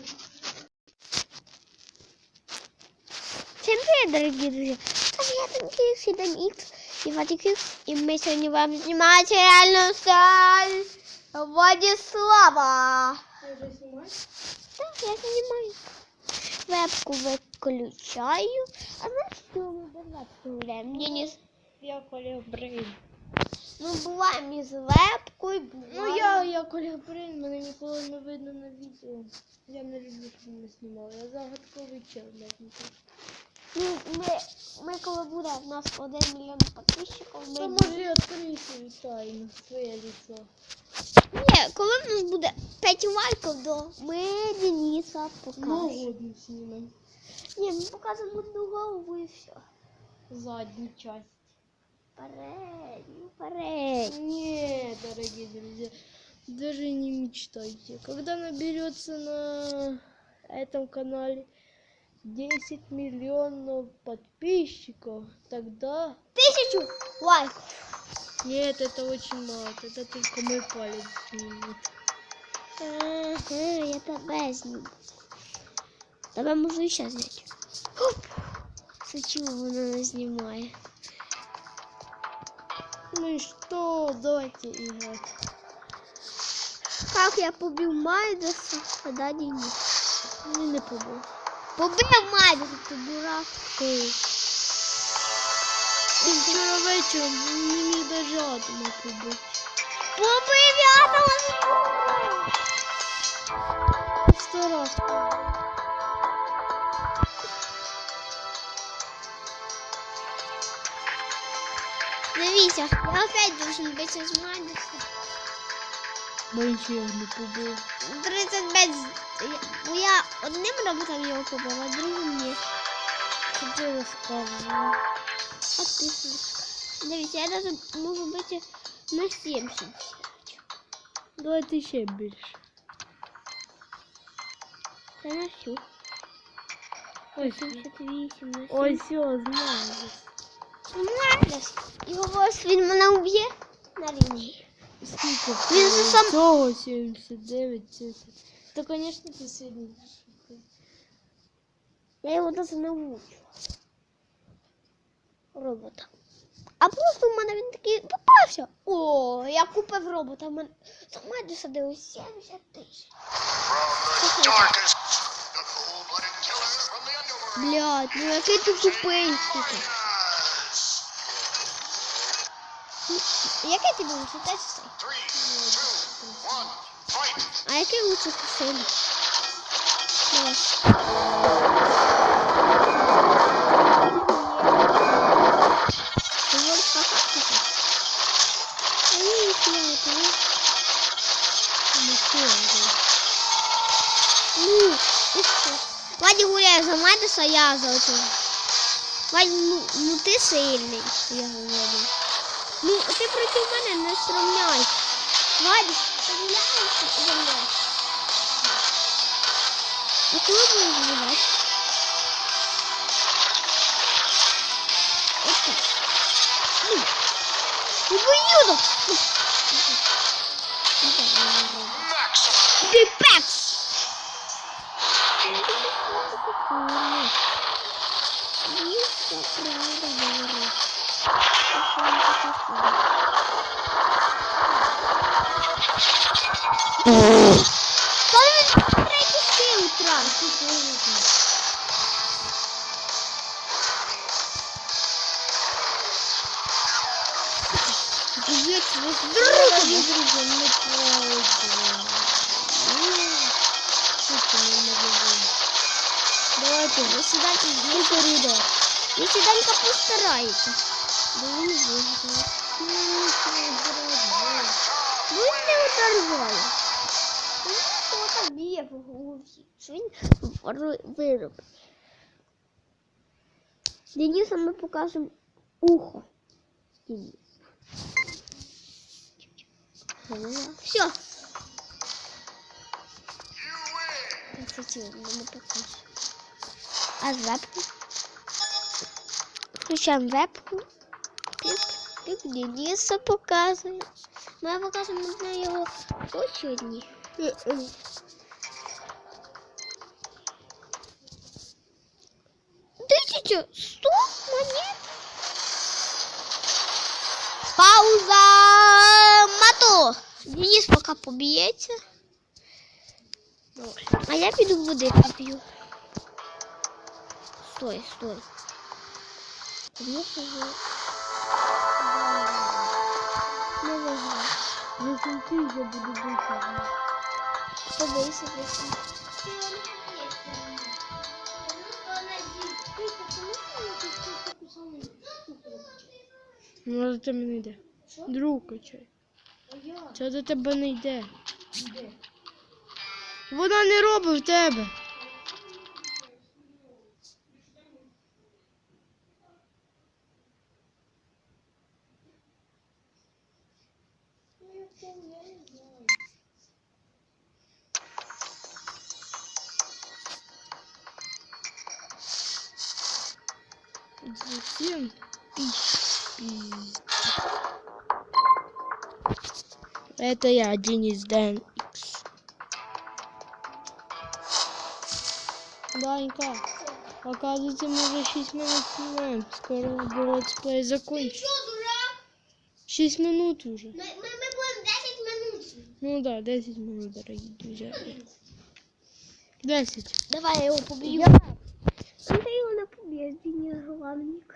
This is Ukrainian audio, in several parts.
Всем привет, дорогие друзья! С вами я, Танкиев, Фидан Икс и Ватикив. И мы сегодня вам снимаем реальную сталь Владислава. Ты уже снимаешь? Так, я снимаю. Вебку выключаю. А знаешь, что мы без вебки гуляем? Денис, Я Коля Брейн. ми буваємо із вебкою, буваємо. Ну я, я Коля мене ніколи не видно на відео. Я не люблю, щоб мене знімали. Я загадковий чел. Ну, ми, ми коли буде в нас один мільйон підписчиків, ми... То може свою тайну, своє лицо. Ні, коли в нас буде 5 лайків, то ми Дениса покажемо. Ногодну знімемо. Ні, ми покажемо одну голову і все. Задню часть. Передню, передню. Не, дорогие друзья, даже не мечтайте. Когда наберется на этом канале 10 миллионов подписчиков, тогда... Тисячу лайків. Нет, это очень мало. Это только мой палец снимет. Ага, я тебе зніму. Тебе можу ще зняти. Хоп! Це чого вона не знімає? Ну и что? Давайте играть. Как я побил Майдаса, а да Денис. Ну, не побыл. Побив Майдаса, ти дурак. Вчера вечером не міг даже атома. Побив Дивіться, я опять должен битися з Майдасом. Ничего не побыл. 35 з- я- ну, я одним роботом його побила, а другим ні. Что ты рассказывал? Підписуйся. Дивіться, я навіть можу бити на 70. Давай ты ще більше. Це на всю. Ой, 78 на 7. Ой, все, знаю. Його ось він мене уб'є на рівні. Сколько? Він же сам- Всього 79, 70. То, конечно, ты сьогодні. Я його даже не вучу. Робота. А просто в мене він такий попався. О, я купив робота. В мене за Майдаса дивись 70 тисяч. Блядь, ну який ти тупий, сука. Який ти був? Це цей? Three, two, one, fight! А який лучше сильний? Давай. Ти можеш скакати? А ні, ніхуя, це не. Ну, що? Ну, і що? Ваді гуляє за Майдаса, я за оцього. Вадь, ну, ну ти сильний, я говорю. Ну, ти проти мене не сравняйся. Ваді, ти гуляєш за мною. А коли будеш гуляти? Отак. Ну, і поїду. Коли він третій сил втратив? Дивіться, ви Дорогі здорові. друзі, не пройду. Що ти не можеш? Давайте, Ви сіданька, ну коридор. ви сіданька постарається. Бо він виграє. Ну, не оторває. Хто там б'є по голові. Що він виробить. Ми покажемо ухо. Денис. Все. You win! Це ці не покажу. А з вебку? Включаємо вебку. Піп, піп, Дениса показує. Ми покажемо на його очі Тысяча сто монет. Пауза Мато Вниз пока побьете. Ну, а я піду воды попью. Стой, стой. Ну, ну, я буду бити. Побийся просто. Ну, до тебе не йде. Друг качай. Це до тебе не йде. Вона не робить в тебе. Зачем? Это я, Денис Дэн Икс. Данька, оказывается, мы уже 6 минут снимаем. Скоро летсплей закончится. 6 минут уже. Ми, ми, ми будемо 10 минут. Ну да, 10 минут, дорогие друзья. 10. Давай я поб'ю. Ти його не поб'єш, Денис главник.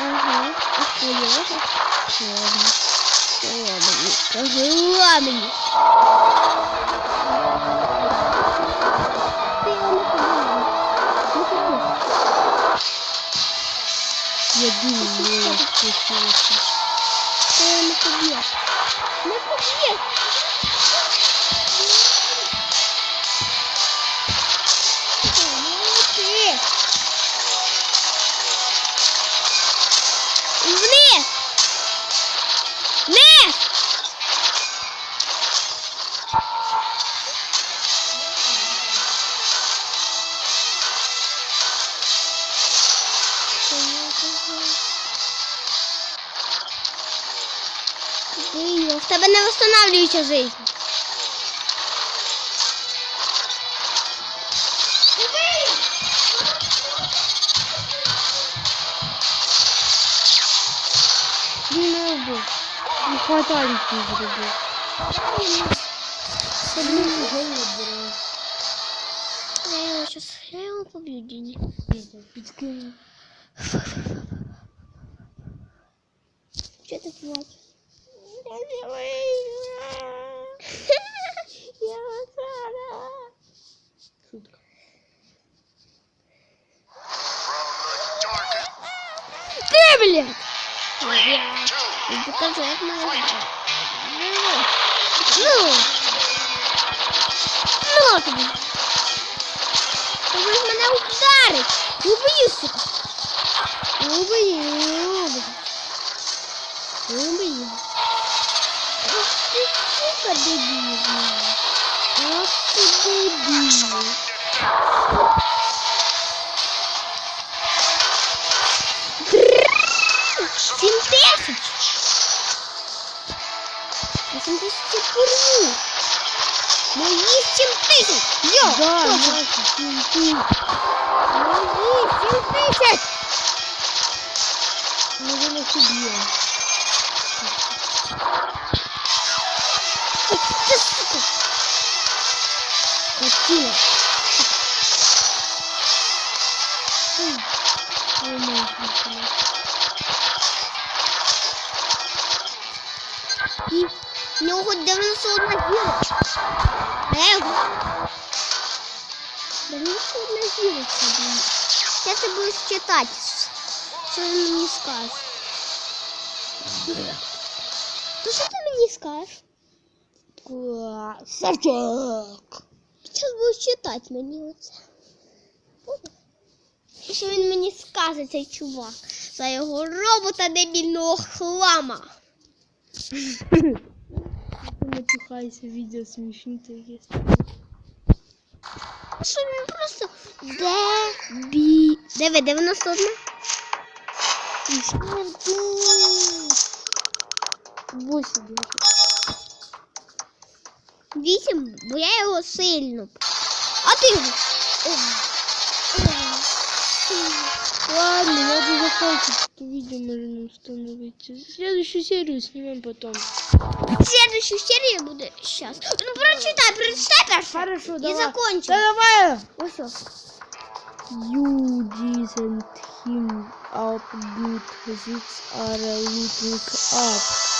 Ага. А що є? Ладно. Не. Я думаю, що це. Ти його не поб'єш. Не Дивно, в тебе не восстанавливається жизнь. Він не робив. Не хватальки зробив. Це блін голову. Я його сейчас, я його поб'ю, Діні. Підкинув. Що ти плачеш? Я Сара. Шутка. from the darkest Ти, блядь! three, two, Я покажу, як мене звати. Ну! Ну тобі! Ти будеш мене ударить! Убий, сука! Убий, убий! Убий! Ах ти, сука, дебільна! Ах ти, дебільна! Сім тисяч! Сім тисяч це курву! Мої сім тисяч! Йо! Да, точно. Настя, ти ти. Мої сім тисяч! Ми вже І в нього хоч 91 зірочка. Я його. 91 зірочка, блін. Сейчас ти будеш читати, що він мені скаже. То що ти мені скажеш? Сертик. Зараз будеш читати мені оце. що він мені скаже, цей чувак, за його робота дебільного хлама. Не відео смішні такі. Що він просто дебі. Диви, 91? Восемь. Вісім, бо я його сильно. А ти його. О, Ладно, надо закончить это видео, можно установить. Следующую серию снимем потом. о. Следующую серію буде зараз. Ну прочитай, прочитай перше. Хорошо, І давай. закончимо. Да давай! Ось ось. You didn't him up good. These are looking up. Це